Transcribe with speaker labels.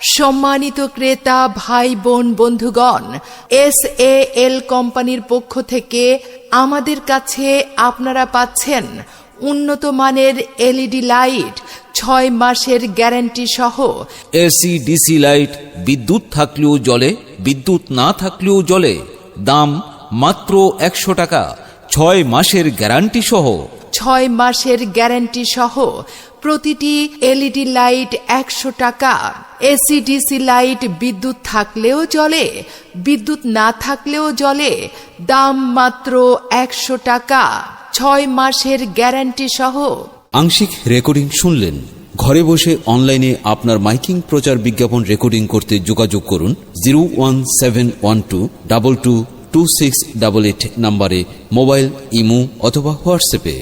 Speaker 1: সম্মানিত ক্রেতা ভাই বোন বন্ধুগণ এস এ এল কোম্পানির পক্ষ থেকে আমাদের কাছে আপনারা পাচ্ছেন উন্নত মানের এলইডি লাইট ছয় মাসের গ্যারান্টি সহ।
Speaker 2: এসি ডিসি লাইট বিদ্যুৎ থাকলেও জলে বিদ্যুৎ না থাকলেও জলে দাম মাত্র একশো টাকা ছয় মাসের গ্যারান্টি সহ।
Speaker 1: ছয় মাসের গ্যারান্টি সহ প্রতিটি এলইডি লাইট একশো টাকা। এসি ডিসি লাইট বিদ্যুৎ থাকলেও জ্বলে, বিদ্যুৎ না থাকলেও জ্বলে, দাম মাত্র একশো টাকা। ছয় মাসের গ্যারান্টি সহ।
Speaker 2: আংশিক রেকর্ডিং শুনলেন। ঘরে বসে অনলাইনে আপনার মাইকিং প্রচার বিজ্ঞাপন রেকর্ডিং করতে যোগাযোগ করুন zero one seven one two double two two six double eight নাম্বারে মোবাইল, ইমো অথবা হোয়াটসঅ্যাপে।